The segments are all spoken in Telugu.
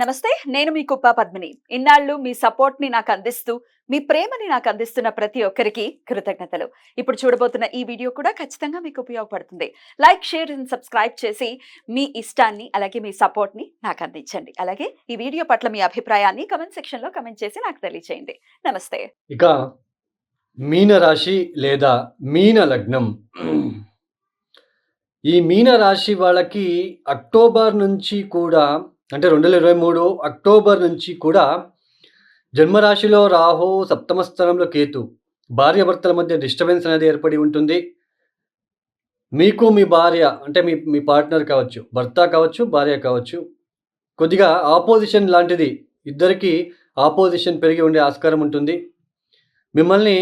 నమస్తే నేను మీ కుప్ప పద్మిని. ఇన్నాళ్ళు మీ సపోర్ట్ని నాకు అందిస్తూ మీ ప్రేమని నాకు అందిస్తున్న ప్రతి ఒక్కరికి కృతజ్ఞతలు. ఇప్పుడు చూడబోతున్న ఈ వీడియో కూడా ఖచ్చితంగా మీకు ఉపయోగపడుతుంది. లైక్ షేర్ అండ్ సబ్స్క్రైబ్ చేసి మీ ఇష్టాన్ని అలాగే మీ సపోర్ట్ని నాకు అందించండి. అలాగే ఈ వీడియో పట్ల మీ అభిప్రాయాన్ని కమెంట్ సెక్షన్లో కమెంట్ చేసి నాకు తెలియజేయండి నమస్తే. ఇక మీన రాశి లేదా మీన లగ్నం. ఈ మీన రాశి వాళ్ళకి అక్టోబర్ నుంచి కూడా అంటే రెండు వేల ఇరవై మూడు అక్టోబర్ నుంచి కూడా జన్మరాశిలో రాహు సప్తమ స్థానంలో కేతు భార్యాభర్తల మధ్య డిస్టర్బెన్స్ అనేది ఏర్పడి ఉంటుంది. మీకు మీ భార్య అంటే మీ మీ పార్ట్నర్ కావచ్చు భర్త కావచ్చు భార్య కావచ్చు కొద్దిగా ఆపోజిషన్ లాంటిది ఇద్దరికి ఆపోజిషన్ పెరిగి ఉండే ఆస్కారం ఉంటుంది. మిమ్మల్ని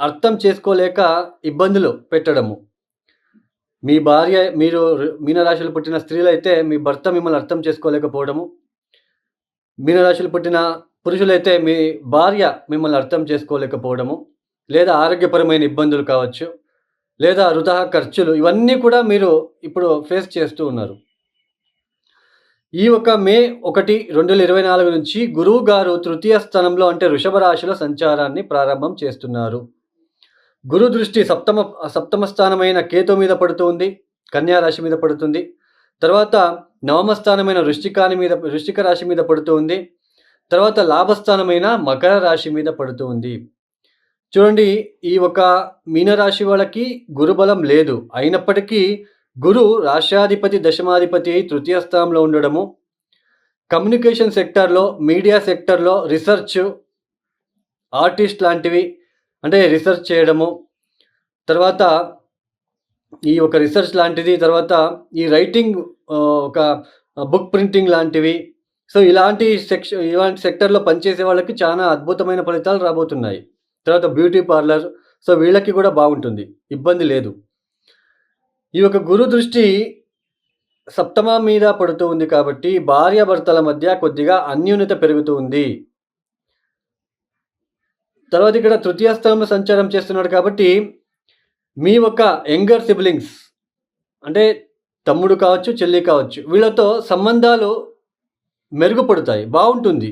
అర్థం చేసుకోలేక ఇబ్బందులు పెట్టడము. మీ భార్య మీరు మీనరాశులు పుట్టిన స్త్రీలైతే మీ భర్త మిమ్మల్ని అర్థం చేసుకోలేకపోవడము. మీనరాశులు పుట్టిన పురుషులైతే మీ భార్య మిమ్మల్ని అర్థం చేసుకోలేకపోవడము. లేదా ఆరోగ్యపరమైన ఇబ్బందులు కావచ్చు. లేదా వృధా ఖర్చులు ఇవన్నీ కూడా మీరు ఇప్పుడు ఫేస్ చేస్తూ ఉన్నారు. ఈ ఒక మే ఒకటి రెండు వేల ఇరవై నాలుగు నుంచి గురువు గారు తృతీయ స్థానంలో అంటే వృషభ రాశిలో సంచారాన్ని ప్రారంభం చేస్తున్నారు. గురు దృష్టి సప్తమ సప్తమ స్థానమైన కేతు మీద పడుతుంది కన్యా రాశి మీద పడుతుంది. తర్వాత నవమ స్థానమైన వృశ్చికాని మీద వృష్టిక రాశి మీద పడుతుంది. తర్వాత లాభస్థానమైన మకర రాశి మీద పడుతుంది. చూడండి ఈ ఒక మీనరాశి వాళ్ళకి గురుబలం లేదు. అయినప్పటికీ గురు రాష్ట్రాధిపతి దశమాధిపతి అయి తృతీయ స్థానంలో ఉండడము కమ్యూనికేషన్ సెక్టార్లో మీడియా సెక్టార్లో రీసెర్చ్ ఆర్టిస్ట్ లాంటివి అంటే రీసెర్చ్ చేయడము. తర్వాత ఈ ఒక రీసెర్చ్ లాంటిది తర్వాత ఈ రైటింగ్ ఒక బుక్ ప్రింటింగ్ లాంటివి. సో ఇలాంటి సెక్ష ఇలాంటి సెక్టర్లో పనిచేసే వాళ్ళకి చాలా అద్భుతమైన ఫలితాలు రాబోతున్నాయి. తర్వాత బ్యూటీ పార్లర్ సో వీళ్ళకి కూడా బాగుంటుంది. ఇబ్బంది లేదు. ఈ యొక్క గురు దృష్టి సప్తమ మీద పడుతూ ఉంది కాబట్టి భార్యాభర్తల మధ్య కొద్దిగా అన్యూన్యత పెరుగుతూ ఉంది. తర్వాత ఇక్కడ తృతీయ స్థలంలో సంచారం చేస్తున్నాడు కాబట్టి మీ యొక్క యంగర్ సిబ్లింగ్స్ అంటే తమ్ముడు కావచ్చు చెల్లి కావచ్చు వీళ్ళతో సంబంధాలు మెరుగుపడతాయి బాగుంటుంది.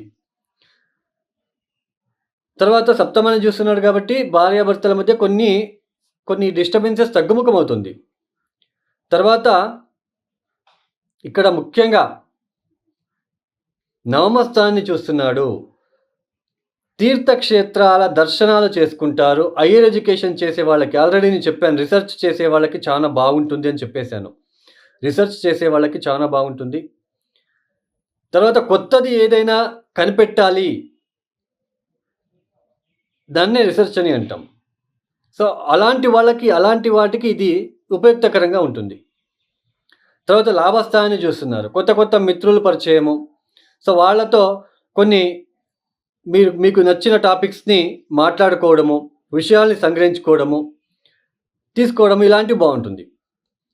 తర్వాత సప్తమని చూస్తున్నాడు కాబట్టి భార్యాభర్తల మధ్య కొన్ని కొన్ని డిస్టర్బెన్సెస్ తగ్గుముఖమవుతుంది. తర్వాత ఇక్కడ ముఖ్యంగా నవమ స్థానాన్ని చూస్తున్నాడు. తీర్థక్షేత్రాల దర్శనాలు చేసుకుంటారు. హైయర్ ఎడ్యుకేషన్ చేసే వాళ్ళకి ఆల్రెడీ నేను చెప్పాను రీసెర్చ్ చేసే వాళ్ళకి చాలా బాగుంటుంది అని చెప్పేశాను. రీసెర్చ్ చేసే వాళ్ళకి చాలా బాగుంటుంది. తర్వాత కొత్తది ఏదైనా కనిపెట్టాలి. దాన్నే రీసెర్చ్ అని అంటాం. సో అలాంటి వాళ్ళకి అలాంటి వాటికి ఇది ఉపయుక్తకరంగా ఉంటుంది. తర్వాత లాభస్థాయిని చూస్తున్నారు. కొత్త కొత్త మిత్రులు పరిచయము. సో వాళ్ళతో కొన్ని మీరు మీకు నచ్చిన టాపిక్స్ని మాట్లాడుకోవడము విషయాల్ని సంగ్రహించుకోవడము తీసుకోవడం ఇలాంటివి బాగుంటుంది.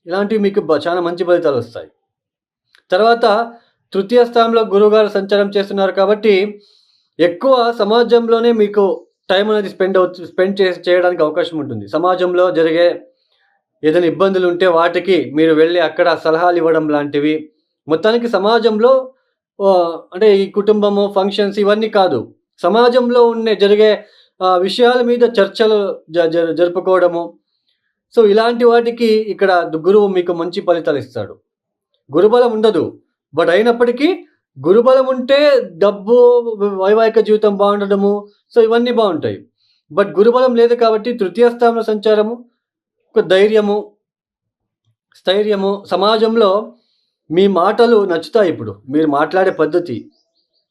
ఇలాంటివి మీకు చాలా మంచి ఫలితాలు వస్తాయి. తర్వాత తృతీయ స్థానంలో గురువుగారు సంచారం చేస్తున్నారు కాబట్టి ఎక్కువ సమాజంలోనే మీకు టైం అనేది స్పెండ్ అవు స్పెండ్ చేసి చేయడానికి అవకాశం ఉంటుంది. సమాజంలో జరిగే ఏదైనా ఇబ్బందులు ఉంటే వాటికి మీరు వెళ్ళి అక్కడ సలహాలు ఇవ్వడం లాంటివి. మొత్తానికి సమాజంలో అంటే ఈ కుటుంబము ఫంక్షన్స్ ఇవన్నీ కాదు. సమాజంలో ఉండే జరిగే విషయాల మీద చర్చలు జ జ- జరుపుకోవడము. సో ఇలాంటి వాటికి ఇక్కడ గురువు మీకు మంచి ఫలితాలు ఇస్తాడు. గురుబలం ఉండదు. బట్ అయినప్పటికీ గురుబలం ఉంటే డబ్బు వైవాహిక జీవితం బాగుండడము. సో ఇవన్నీ బాగుంటాయి. బట్ గురుబలం లేదు కాబట్టి తృతీయ స్థానంలో సంచారము ఒక ధైర్యము స్థైర్యము సమాజంలో మీ మాటలు నచ్చుతాయి ఇప్పుడు. మీరు మాట్లాడే పద్ధతి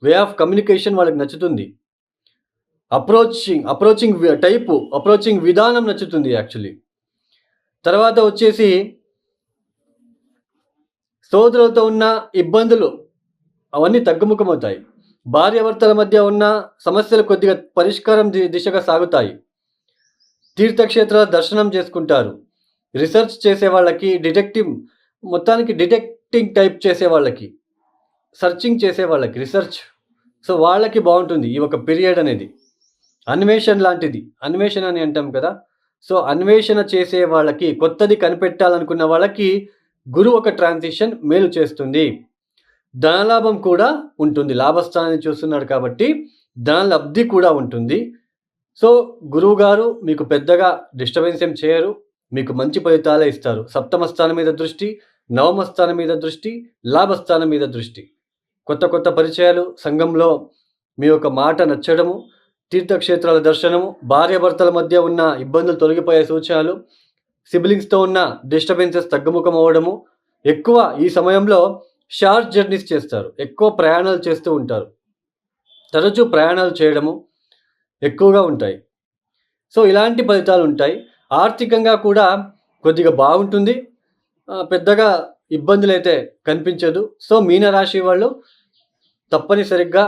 వే ఆఫ్ కమ్యూనికేషన్ వాళ్ళకి నచ్చుతుంది. అప్రోచింగ్ అప్రోచింగ్ టైపు అప్రోచింగ్ విధానం నచ్చుతుంది యాక్చువల్లీ తర్వాత వచ్చేసి సోదరులతో ఉన్న ఇబ్బందులు అవన్నీ తగ్గుముఖమవుతాయి. భార్యాభర్తల మధ్య ఉన్న సమస్యలు కొద్దిగా పరిష్కారం ది- దిశగా సాగుతాయి. తీర్థక్షేత్రాల దర్శనం చేసుకుంటారు. రీసెర్చ్ చేసే వాళ్ళకి డిటెక్టివ్ మొత్తానికి డిటెక్టింగ్ టైప్ చేసే వాళ్ళకి సర్చింగ్ చేసే వాళ్ళకి రీసెర్చ్. సో వాళ్ళకి బాగుంటుంది ఈ ఒక పీరియడ్ అనేది. అన్వేషణ లాంటిది. అన్వేషణ అని అంటాం కదా. సో అన్వేషణ చేసే వాళ్ళకి కొత్తది కనిపెట్టాలనుకున్న వాళ్ళకి గురువు ఒక ట్రాన్సిషన్ మేలు చేస్తుంది. ధనలాభం కూడా ఉంటుంది. లాభస్థానాన్ని చూస్తున్నాడు కాబట్టి ధనలబ్ధి కూడా ఉంటుంది. సో గురువు గారు మీకు పెద్దగా డిస్టర్బెన్స్ ఏం చేయరు. మీకు మంచి ఫలితాలే ఇస్తారు. సప్తమ స్థానం మీద దృష్టి నవమ స్థానం మీద దృష్టి లాభస్థానం మీద దృష్టి. కొత్త కొత్త పరిచయాలు సంఘంలో మీ యొక్క మాట నచ్చడము తీర్థక్షేత్రాల దర్శనము భార్యాభర్తల మధ్య ఉన్న ఇబ్బందులు తొలగిపోయే సూచనలు సిబ్లింగ్స్తో ఉన్న డిస్టర్బెన్సెస్ తగ్గుముఖం అవ్వడము ఎక్కువ ఈ సమయంలో షార్ట్ జర్నీస్ చేస్తారు ఎక్కువ ప్రయాణాలు చేస్తూ ఉంటారు. తరచూ ప్రయాణాలు చేయడము ఎక్కువగా ఉంటాయి. సో ఇలాంటి ఫలితాలు ఉంటాయి. ఆర్థికంగా కూడా కొద్దిగా బాగుంటుంది. పెద్దగా ఇబ్బందులు అయితే కనిపించదు. సో మీనరాశి వాళ్ళు తప్పనిసరిగా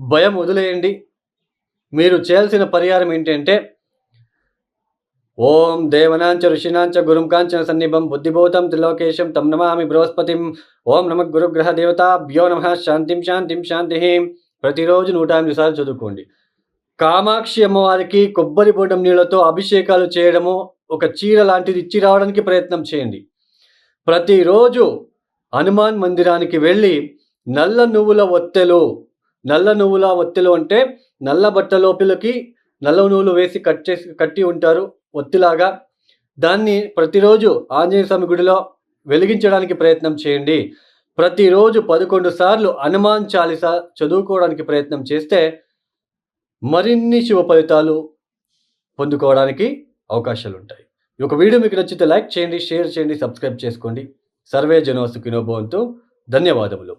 భయం వదిలేయండి. మీరు చేయాల్సిన పరిహారం ఏంటంటే ఓం దేవనాంచ ఋషినాంచ గురుం కాంచన సన్నిభం బుద్ధిభూతం త్రిలోకేశం తం నమామి బృహస్పతిం ఓం నమ గురుగ్రహ దేవతాభ్యో నమ శాంతిం శాంతిం శాంతి ప్రతిరోజు నూట ఎనిమిది సార్లు చదువుకోండి. కామాక్షి అమ్మవారికి కొబ్బరి బొండం నీళ్ళతో అభిషేకాలు చేయడము ఒక చీర లాంటిది ఇచ్చి రావడానికి ప్రయత్నం చేయండి. ప్రతిరోజు హనుమాన్ మందిరానికి వెళ్ళి నల్ల నువ్వుల ఒత్తెలు నల్ల నువ్వుల ఒత్తెలు అంటే నల్ల బట్ట లోపలికి నల్ల నూలు వేసి కట్ చేసి కట్టి ఉంటారు ఒత్తిలాగా. దాన్ని ప్రతిరోజు ఆంజనేయ స్వామి గుడిలో వెలిగించడానికి ప్రయత్నం చేయండి. ప్రతిరోజు పదకొండు సార్లు హనుమాన్ చాలీసా చదువుకోవడానికి ప్రయత్నం చేస్తే మరిన్ని శుభ ఫలితాలు పొందుకోవడానికి అవకాశాలు ఉంటాయి ఈ ఒక వీడియో మీకు నచ్చితే లైక్ చేయండి షేర్ చేయండి సబ్స్క్రైబ్ చేసుకోండి. సర్వే జనోసు కినోభవంతో ధన్యవాదములు.